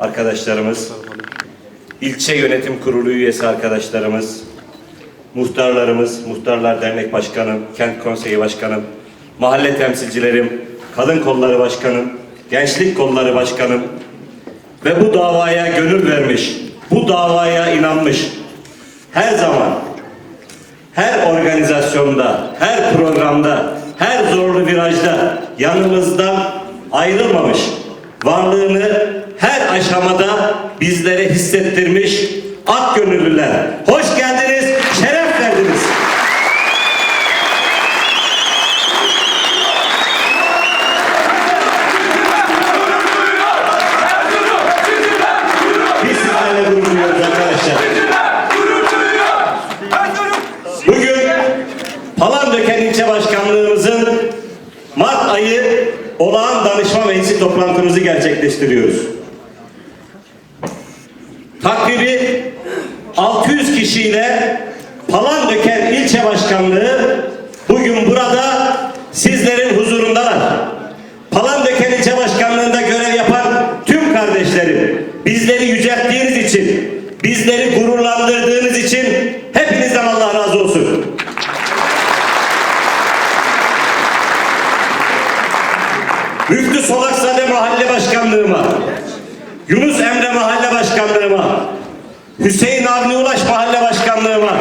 arkadaşlarımız, ilçe yönetim kurulu üyesi arkadaşlarımız, muhtarlarımız, Muhtarlar Dernek Başkanım, Kent Konseyi Başkanım, mahalle temsilcilerim, Kadın Kolları Başkanım, Gençlik Kolları Başkanım ve bu davaya gönül vermiş, bu davaya inanmış, her zaman, her organizasyonda, her programda, her zorlu virajda yanımızdan ayrılmamış, varlığını her aşamada bizlere hissettirmiş ak gönüllüler. Hoş geldiniz, şeref verdiniz. Biz sizlerle arkadaşlar. Bugün Palandöken ilçe başkanlığımızın Mart ayı olağan danışma meclisi toplantımızı gerçekleştiriyoruz. Takribi 600 kişiyle Palandöken ilçe başkanlığı bugün burada sizlerin huzurundalar. Palandöken ilçe başkanlığında görev yapan tüm kardeşlerim bizleri yücelttiğiniz için, bizleri gururlandırdığınız için hepinizden Allah razı olsun. Müftü Solaksade Mahalle Başkanlığıma, Yunus Emre Mahalle Başkanlığıma, Hüseyin Avni Ulaş Mahalle Başkanlığıma,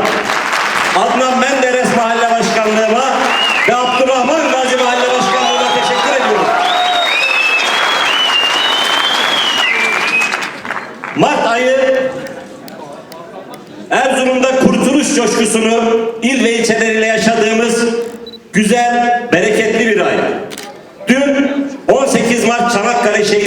Adnan Menderes Mahalle Başkanlığıma ve Abdurrahman Gazi Mahalle Başkanlığıma teşekkür ediyorum. Mart ayı Erzurum'da kurtuluş coşkusunu il ve ilçeleriyle yaşadığımız güzel, bereketli bir ay. Dün 18 Mart Çanakkale Şehitlerini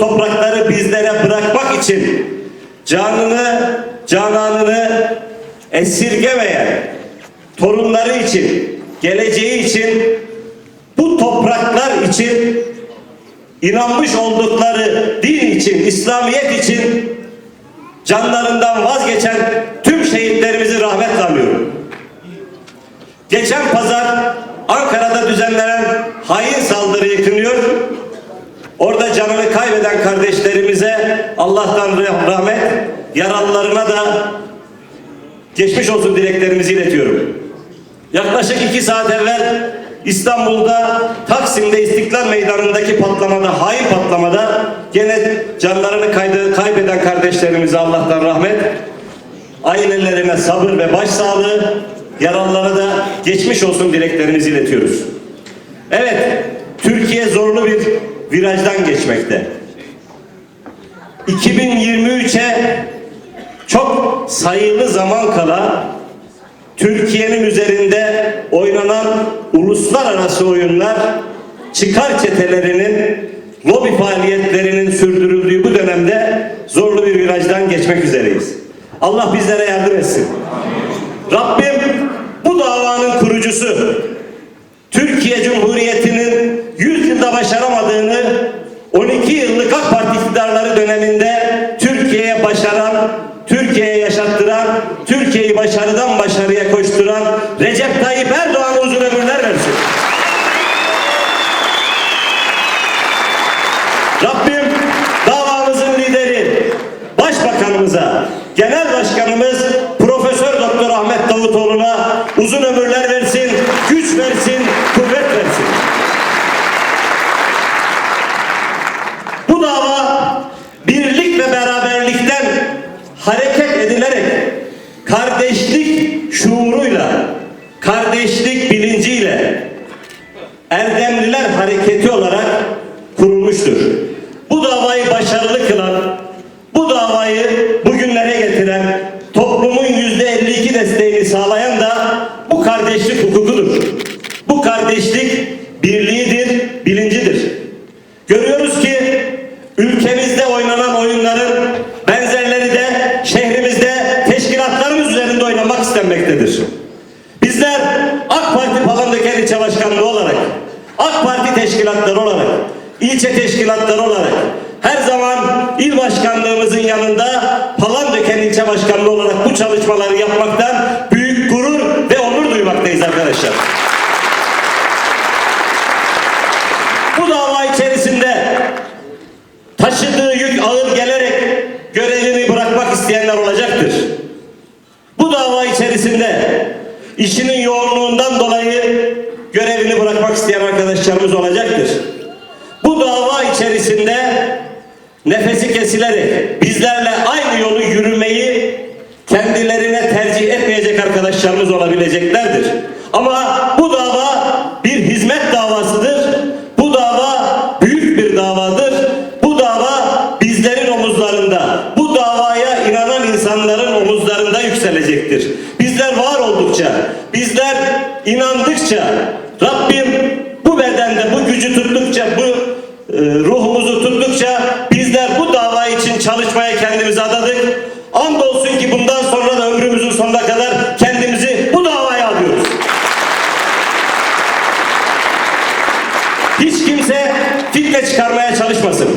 toprakları bizlere bırakmak için canını, cananını esirgemeyen torunları için, geleceği için bu topraklar için inanmış oldukları din için, İslamiyet için canlarından vazgeçen tüm şehitlerimizi rahmetle anıyorum. Geçen pazar Ankara'da düzenlenen hain kınıyor. Orada canını kaybeden kardeşlerimize Allah'tan rahmet, yaralılarına da geçmiş olsun dileklerimizi iletiyorum. Yaklaşık iki saat evvel İstanbul'da Taksim'de İstiklal Meydanı'ndaki patlamada, hain patlamada gene canlarını kaybeden kardeşlerimize Allah'tan rahmet, ailelerine sabır ve başsağlığı, yaralılara da geçmiş olsun dileklerimizi iletiyoruz. Evet, Türkiye zorlu bir virajdan geçmekte. 2023'e çok sayılı zaman kala Türkiye'nin üzerinde oynanan uluslararası oyunlar çıkar çetelerinin lobi faaliyetlerinin sürdürüldüğü bu dönemde zorlu bir virajdan geçmek üzereyiz. Allah bizlere yardım etsin. Rabbim bu davanın kurucusu Türkiye Cumhuriyeti'nin 12 yıllık AK Parti iktidarları döneminde Türkiye'ye başaran, Türkiye'ye yaşattıran, Türkiye'yi başarıdan başarıya koşturan Recep Tayyip Erdoğan'a uzun ömürler versin. Rabbim davamızın lideri Başbakanımıza, Genel Başkanımız Profesör Doktor Ahmet Davutoğlu'na uzun ömürler versin, güç versin, kuvvet versin. Bu dava birlik ve beraberlikten hareket edilerek kardeşlik şuuruyla, kardeşlik bilinciyle Erdemliler Hareketi olarak kurulmuştur. Bu davayı başarılı kılan, bu davayı bugünlere getiren, toplumun yüzde 52 desteğini sağlayan da bu kardeşlik hukukudur. Bu kardeşlik birliğidir, bilincidir. Görüyoruz ki ülkemizde oynanan oyunların benzerleri de şehrimizde teşkilatlarımız üzerinde oynanmak istenmektedir. Bizler AK Parti Palandöken İlçe Başkanlığı olarak, AK Parti teşkilatları olarak, ilçe teşkilatları olarak her zaman il başkanlığımızın yanında Palandöken İlçe Başkanlığı olarak bu çalışmaları yapmaktan büyük gurur arkadaşlar. Bu dava içerisinde taşıdığı yük ağır gelerek görevini bırakmak isteyenler olacaktır. Bu dava içerisinde işinin yoğunluğundan dolayı görevini bırakmak isteyen arkadaşlarımız olacaktır. Bu dava içerisinde nefesi kesilerek bizlerle aynı yolu yürümeyi kendilerine tercih etmeyecek arkadaşlarımız olabileceklerdir. Ama bu dava bir hizmet davasıdır. Bu dava büyük bir davadır. Bu dava bizlerin omuzlarında, bu davaya inanan insanların omuzlarında yükselecektir. Bizler var oldukça, bizler inandıkça, Rabbim bu bedende bu gücü tuttukça, bu e, ruhumuzu tuttukça bizler bu dava için çalışmaya kendimizi adadık. Andolsun ki bundan sonra da ömrümüzün sonuna kadar kendimizi bu davaya adıyoruz. Hiç kimse fitne çıkarmaya çalışmasın.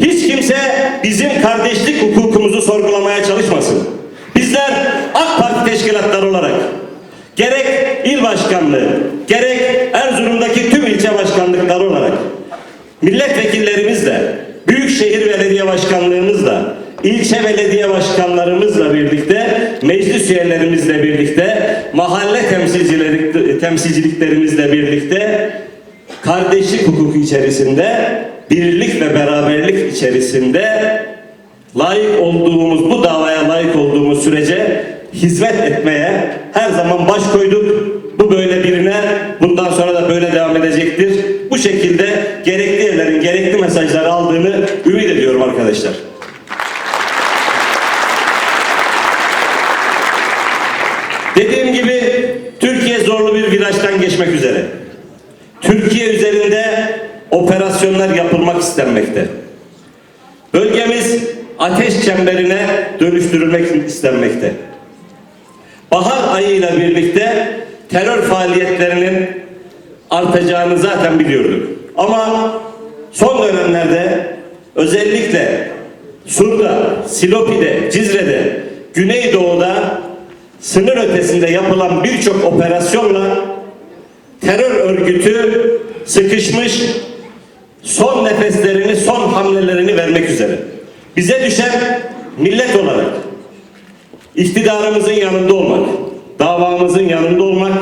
Hiç kimse bizim kardeşlik hukukumuzu sorgulamaya çalışmasın. Bizler AK Parti teşkilatları olarak gerek il başkanlığı, gerek Erzurum'daki tüm ilçe başkanlıkları olarak milletvekillerimizle, büyükşehir belediye başkanlığımızla, ilçe belediye başkanlarımızla birlikte, meclis üyelerimizle birlikte, mahalle temsilcileri, temsilciliklerimizle birlikte kardeşlik hukuku içerisinde, birlik ve beraberlik içerisinde layık olduğumuz, bu davaya layık olduğumuz sürece hizmet etmeye her zaman baş koyduk. Bu böyle birine, bundan sonra da böyle devam edecektir. Bu şekilde gerekli yerlerin gerekli mesajları aldığını ümit ediyorum arkadaşlar. Dediğim gibi Türkiye zorlu bir virajdan geçmek üzere. Türkiye üzerinde operasyonlar yapılmak istenmekte. Bölgemiz ateş çemberine dönüştürülmek istenmekte. Bahar ayıyla birlikte terör faaliyetlerinin artacağını zaten biliyorduk. Ama son dönemlerde özellikle Sur'da, Silopi'de, Cizre'de, Güneydoğu'da sınır ötesinde yapılan birçok operasyonla terör örgütü sıkışmış son nefeslerini, son hamlelerini vermek üzere. Bize düşen millet olarak iktidarımızın yanında olmak, davamızın yanında olmak,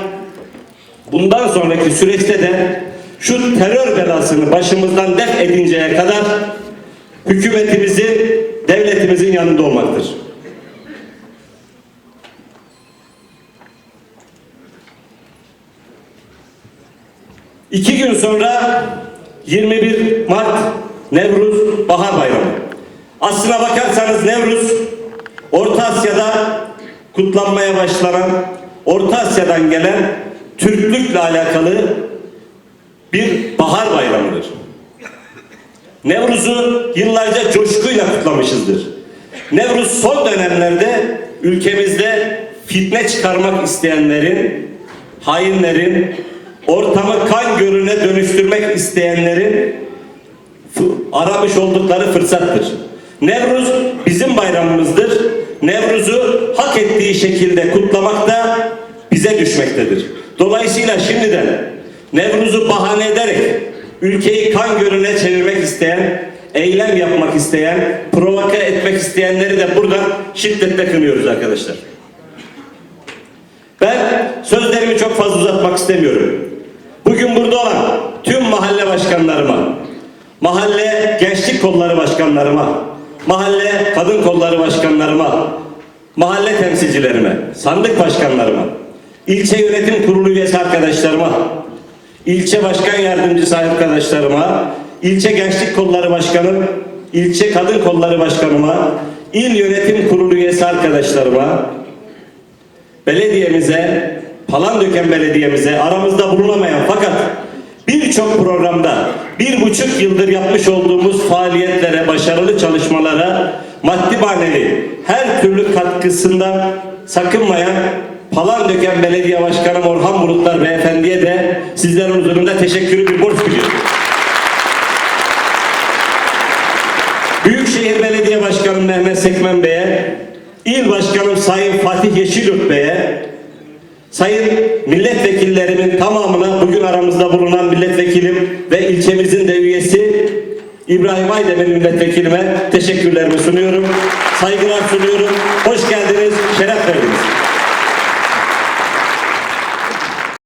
bundan sonraki süreçte de şu terör belasını başımızdan def edinceye kadar hükümetimizin, devletimizin yanında olmaktır. İki gün sonra 21 Mart Nevruz Bahar Bayramı. Aslına bakarsanız Nevruz Orta Asya'da kutlanmaya başlanan, Orta Asya'dan gelen Türklükle alakalı bir bahar bayramıdır. Nevruz'u yıllarca coşkuyla kutlamışızdır. Nevruz son dönemlerde ülkemizde fitne çıkarmak isteyenlerin, hainlerin, ortamı kan gölüne dönüştürmek isteyenlerin aramış oldukları fırsattır. Nevruz bizim bayramımızdır. Nevruz'u hak ettiği şekilde kutlamak da bize düşmektedir. Dolayısıyla şimdiden Nevruz'u bahane ederek ülkeyi kan gölüne çevirmek isteyen, eylem yapmak isteyen, provoke etmek isteyenleri de buradan şiddetle kınıyoruz arkadaşlar. Ben sözlerimi çok fazla uzatmak istemiyorum. Bugün burada olan tüm mahalle başkanlarıma, mahalle gençlik kolları başkanlarıma, mahalle kadın kolları başkanlarıma, mahalle temsilcilerime, sandık başkanlarıma, ilçe yönetim kurulu üyesi arkadaşlarıma, ilçe başkan yardımcısı arkadaşlarıma, ilçe gençlik kolları başkanım, ilçe kadın kolları başkanıma, il yönetim kurulu üyesi arkadaşlarıma, belediyemize, Palandöken belediyemize aramızda bulunamayan fakat birçok programda bir buçuk yıldır yapmış olduğumuz faaliyetlere, başarılı çalışmalara maddi manevi her türlü katkısından sakınmayan Palandöken Belediye Başkanı Orhan Bulutlar Beyefendi'ye de sizlerin huzurunda teşekkürü bir borç biliyorum. Büyükşehir Belediye Başkanı Mehmet Sekmen Bey'e, İl Başkanım Sayın Fatih Yeşilyurt Bey'e, sayın milletvekillerimin tamamına bugün aramızda bulunan milletvekilim ve ilçemizin de üyesi İbrahim Aydemir milletvekilime teşekkürlerimi sunuyorum. Saygılar sunuyorum. Hoş geldiniz, şeref verdiniz.